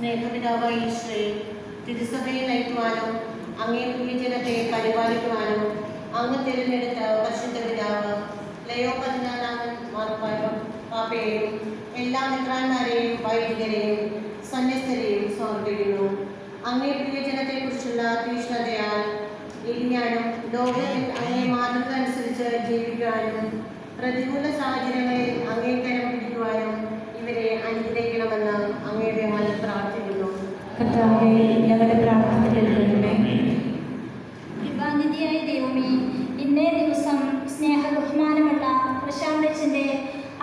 സ്നേഹപിതാവായ ഈശ്വരെ തിരുസഭയെ നയിക്കുവാനും അങ്ങേ പ്രിയജനത്തെ പരിപാലിക്കുവാനും അങ്ങ് തിരഞ്ഞെടുത്ത പരിശുദ്ധ പിതാവ് ലയോ പതിനാലാമൻ പാപ്പയെയും എല്ലാ മിത്രാന്മാരെയും വൈദികരെയും സന്യസ്തരെയും സമർപ്പിക്കുന്നു. അങ്ങേ പ്രിയജനത്തെക്കുറിച്ചുള്ള തീഷ്ണതയാൽ ഇരിഞ്ഞാനും ലോകത്തിൽ അങ്ങേ മാതൃക അനുസരിച്ച് ജീവിക്കുവാനും പ്രതികൂല സാഹചര്യങ്ങളിൽ അങ്ങേക്കരം പിടിക്കുവാനും ഇവരെ അനുഗ്രഹിക്കണമെന്ന് കർത്താവെ ഞങ്ങളുടെ പ്രാർത്ഥന കേൾക്കണമേ കൃപാനിധിയായ ദൈവമേ ഇന്നേ ദിവസം സ്നേഹ ബഹുമാനമുള്ള പ്രശാന്തച്ചന്റെ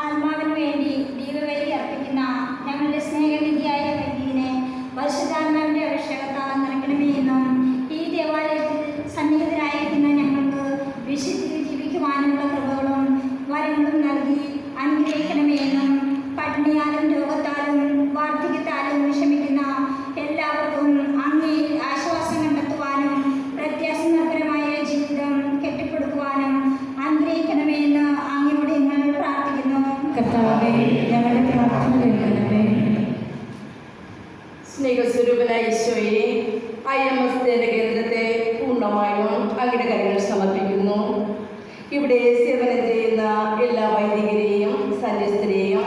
ആത്മാവിന് വേണ്ടി ദീപവേലി അർപ്പിക്കുന്ന ഞങ്ങളുടെ സ്നേഹനിധിയായ വൈദികനെ പരിശുദ്ധാത്മാവിന്റെ അഭിഷേകത്താൽ നിറയ്ക്കണമേ എന്നും ഈ ദേവാലയത്തിൽ സന്നിഹിതരായിരിക്കുന്ന ഞങ്ങൾക്ക് വിശുദ്ധി ജീവിക്കുവാനുള്ള കൃപകളും വരങ്ങളും നൽകി അനുഗ്രഹിക്കണമേ എന്നും പട്ടിണിയാലും രോഗത്താലും വാർദ്ധക്യത്താലും വിഷമിക്കുന്ന എല്ലാവർക്കും അങ്ങേ ആശ്വാസം കണ്ടെത്തുവാനും പ്രത്യാശനിർഭരമായ ജീവിതം കെട്ടിപ്പടുക്കുവാനും അനുഗ്രഹിക്കണമേ എന്ന് അങ്ങയോട് ഞങ്ങൾ പ്രാർത്ഥിക്കുന്നു കർത്താവെ ഞങ്ങളുടെ പ്രാർത്ഥന കേൾക്കണമേ സ്നേഹസ്വരൂപനായ ഈശോയെ ഐ എം എസ് കേന്ദ്രത്തെ പൂർണമായും അങ്ങയുടെ കാര്യങ്ങൾ സമർപ്പിക്കുന്നു. ഇവിടെ സേവനം ചെയ്യുന്ന എല്ലാ വൈദികരെയും സന്യസ്തരെയും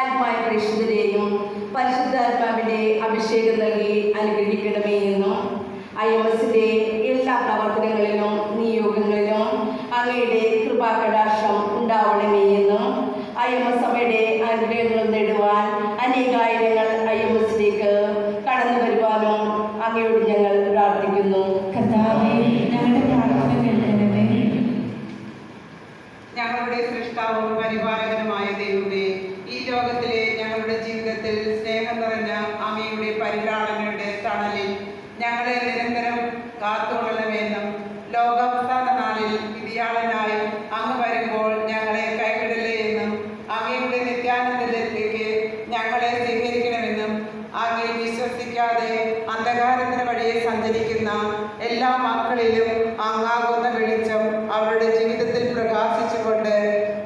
ആത്മായ പ്രേക്ഷിതരെയും പരിശുദ്ധാത്മാവിന്റെ അഭിഷേകം നൽകി അനുഗ്രഹിക്കണമേ എന്നും ഐ എം എസ് സഭയുടെ അനുഗ്രഹങ്ങൾ നേടുവാൻ അനേകായിരങ്ങൾ ഐ എം എസിലേക്ക് കടന്നു വരുവാനും അങ്ങയോട് ഞങ്ങൾ പ്രാർത്ഥിക്കുന്നു. ഞങ്ങളുടെ സൃഷ്ടാവും പരിപാലകനുമായ ദൈവമേ ഈ ലോകത്തിലെ ഞങ്ങളുടെ ജീവിതത്തിൽ സ്നേഹം നിറഞ്ഞ അമ്മയുടെ പരിലാളനയുടെ വിശ്വസിക്കാതെ അന്ധകാരത്തിന് വഴിയെ സഞ്ചരിക്കുന്ന എല്ലാ മക്കളിലും അങ്ങാകുന്ന വെളിച്ചം അവരുടെ ജീവിതത്തിൽ പ്രകാശിച്ചുകൊണ്ട്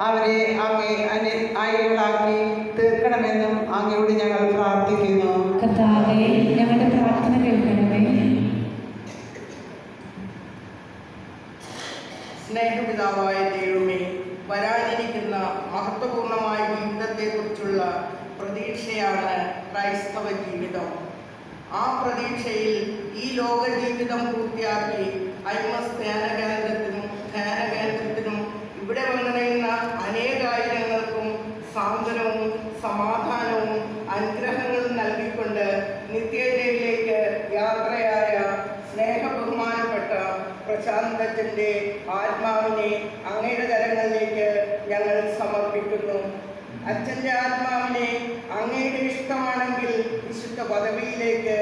അവരെ അങ്ങേ അയകളാക്കി തീർക്കണമെന്നും അങ്ങയോട് ഞങ്ങൾ പ്രാർത്ഥിക്കുന്നു. കർത്താവേ ഞങ്ങളുടെ പ്രാർത്ഥന കേൾക്കണമേ. സ്നേഹപിതാവായ ദൈവമേ വരാനിരിക്കുന്ന മഹത്വപൂർണമായ ജീവിതത്തെക്കുറിച്ചുള്ള പ്രതീക്ഷയാണ് ക്രൈസ്തവ ജീവിതം. ആ പ്രതീക്ഷയിൽ ഈ ലോക ജീവിതം പൂർത്തിയാക്കി ഐമസ് ധ്യാനകേന്ദ്രത്തിനും ധ്യാനകേന്ദ്രത്തിനും ഇവിടെ വന്നിറങ്ങുന്ന അനേകായിരങ്ങൾക്കും സാന്ത്വനവും സമാധാനവും അനുഗ്രഹങ്ങളും നൽകിക്കൊണ്ട് നിത്യതയിലേക്ക് യാത്രയായ സ്നേഹ ബഹുമാനപ്പെട്ട പ്രശാന്തത്തിന്റെ ആത്മാവിനെ അങ്ങയുടെ തരങ്ങളിലേക്ക് ഞങ്ങൾ സമർപ്പിക്കുന്നു. അച്ഛന്റെ ആത്മാവിനെ അങ്ങയുടെ പദവിയിലേക്ക്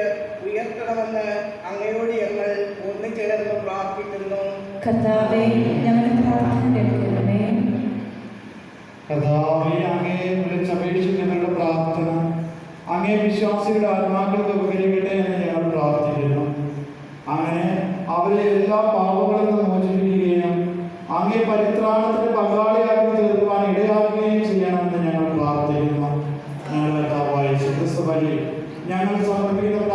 ഉയർത്തണമെന്ന് അങ്ങയോട് ഞങ്ങൾ ഒന്നുചേർന്ന് പ്രാർത്ഥിക്കുന്നു കർത്താവെ ഞങ്ങളുടെ പ്രാർത്ഥന കേൾക്കണമേ കർത്താവെ അങ്ങയെ വിളിച്ചപേക്ഷിച്ച് പ്രാർത്ഥന. അങ്ങേ വിശ്വാസികളുടെ ആത്മാക്കൾക്ക് ഉപകരിക്കട്ടെ എന്ന് ഞങ്ങൾ പ്രാർത്ഥിക്കുന്നു. അങ്ങനെ അവരെ എല്ലാ പാവങ്ങളിൽ നിന്ന് മോചിപ്പിക്കുകയും അങ്ങേ പരിത്രാണത്തിന്റെ പങ്കാളി ഞങ്ങൾ സമർപ്പിക്കുന്ന